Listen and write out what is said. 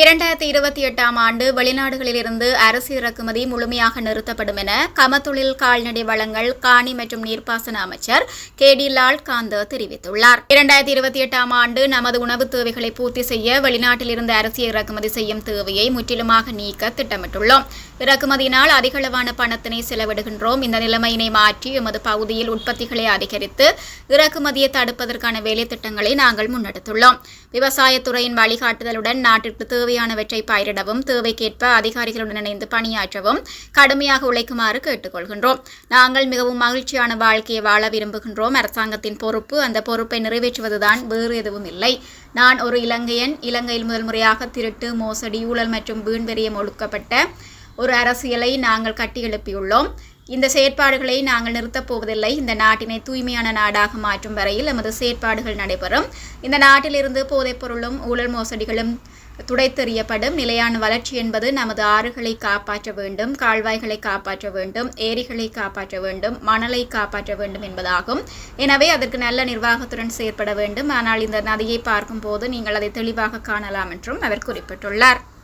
இரண்டாயிரத்தி இருபத்தி எட்டாம் ஆண்டு வெளிநாடுகளிலிருந்து அரசு இறக்குமதி முழுமையாக நிறுத்தப்படும் என கமத்தொழில் கால்நடை வளங்கள் காணி மற்றும் நீர்ப்பாசன அமைச்சர் கே டி லால் காந்த தெரிவித்துள்ளார். இரண்டாயிரத்தி இருபத்தி எட்டாம் ஆண்டு நமது உணவுத் தேவைகளை பூர்த்தி செய்ய வெளிநாட்டிலிருந்து அரசு இறக்குமதி செய்யும் தேவையை முற்றிலுமாக நீக்க திட்டமிட்டுள்ளோம். இறக்குமதியினால் அதிகளவான பணத்தினை செலவிடுகின்றோம். இந்த நிலைமையினை மாற்றி எமது பகுதியில் உற்பத்திகளை அதிகரித்து இறக்குமதியை தடுப்பதற்கான வேலை திட்டங்களை நாங்கள் முன்னெடுத்துள்ளோம். விவசாயத்துறையின் வழிகாட்டுதலுடன் நாட்டிற்கு தேவையானவற்றை பயிரிடவும் தேவைக்கேற்ப அதிகாரிகளுடன் இணைந்து பணியாற்றவும் கடுமையாக உழைக்குமாறு கேட்டுக்கொள்கின்றோம். நாங்கள் மிகவும் மகிழ்ச்சியான வாழ்க்கையை வாழ விரும்புகின்றோம். அரசாங்கத்தின் பொறுப்பு அந்த பொறுப்பை நிறைவேற்றுவதுதான் வேறு எதுவும் இல்லை. நான் ஒரு இலங்கையன். இலங்கையில் முதல் முறையாக திருட்டு மோசடி ஊழல் மற்றும் வீண்வெறியம் ஒழுக்கப்பட்ட ஒரு அரசியலை நாங்கள் கட்டியெழுப்பியுள்ளோம். இந்த செயற்பாடுகளை நாங்கள் நிறுத்தப் போவதில்லை. இந்த நாட்டினை தூய்மையான நாடாக மாற்றும் வரையில் எமது செயற்பாடுகள் நடைபெறும். இந்த நாட்டிலிருந்து போதைப்பொருளும் ஊழல் மோசடிகளும் துடைத்தெறியப்படும். நிலையான வளர்ச்சி என்பது நமது ஆறுகளை காப்பாற்ற வேண்டும் கால்வாய்களை காப்பாற்ற வேண்டும் ஏரிகளை காப்பாற்ற வேண்டும் மணலை காப்பாற்ற வேண்டும் என்பதாகும். எனவே அதற்கு நல்ல நிர்வாகத்துடன் செயற்பட வேண்டும். ஆனால் இந்த நதியை பார்க்கும்போது நீங்கள் அதை தெளிவாக காணலாம் என்றும் அவர் குறிப்பிட்டுள்ளார்.